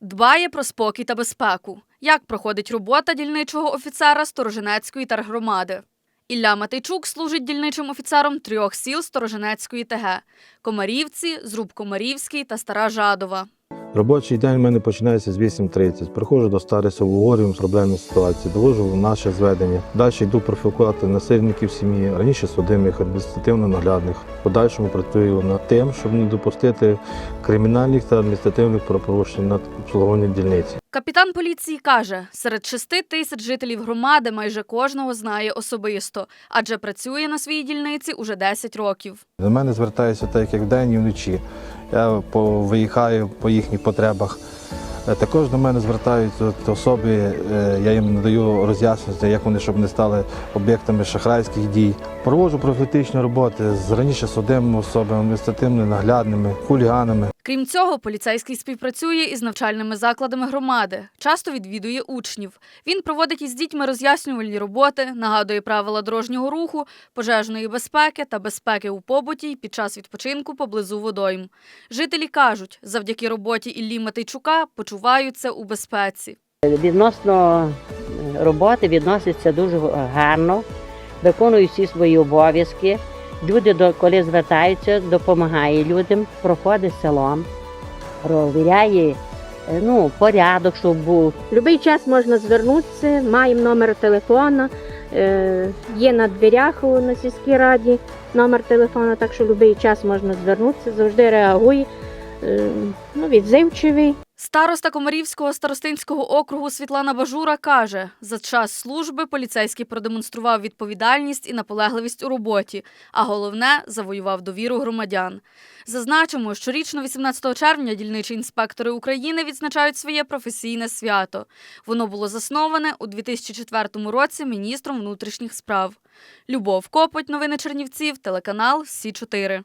Дбає про спокій та безпеку. Як проходить робота дільничого офіцера Сторожинецької тергромади? Ілля Матейчук служить дільничим офіцером трьох сіл Сторожинецької ТГ – Комарівці, Зруб Комарівський та Стара Жадова. Робочий день в мене починається з 8.30. Приходжу до старості, обговорюємо проблемні ситуації, довожу наше зведення. Далі йду профілкувати насильників сім'ї, раніше судимих, адміністративно наглядних. Подальшому працюю над тим, щоб не допустити кримінальних та адміністративних правопорушень над обслуговуванні дільниці. Капітан поліції каже, серед шести тисяч жителів громади майже кожного знає особисто, адже працює на своїй дільниці уже 10 років. До мене звертаються так, як вдень і вночі. Я виїхаю по їхніх потребах. Е, Також до мене звертаються особи, е, я їм надаю роз'яснення, як вони щоб не стали об'єктами шахрайських дій. Проводжу профілактичні роботи з раніше судимими особами, адміністративними, наглядними, хуліганами. Крім цього, поліцейський співпрацює із навчальними закладами громади, часто відвідує учнів. Він проводить із дітьми роз'яснювальні роботи, нагадує правила дорожнього руху, пожежної безпеки та безпеки у побуті й під час відпочинку поблизу водойм. Жителі кажуть, завдяки роботі Іллі Матейчука почуваються у безпеці. Відносно е, роботи відноситься дуже гарно, виконує всі свої обов'язки. Люди, коли звертаються, допомагає людям, проходить селом, провіряє е, ну, порядок, щоб був. Любий час можна звернутися, маємо номер телефона, е, є на дверях на сільській раді номер телефона, так що будь-який час можна звернутися, завжди реагує. Е, ну, відзивчивий. Староста Комарівського старостинського округу Світлана Бажура каже, за час служби поліцейський продемонстрував відповідальність і наполегливість у роботі, а головне завоював довіру громадян. Зазначимо, щорічно 18 червня дільничі інспектори України відзначають своє професійне свято. Воно було засноване у 2004 році міністром внутрішніх справ. Любов Копоть, новини Чернівців, телеканал Сі 4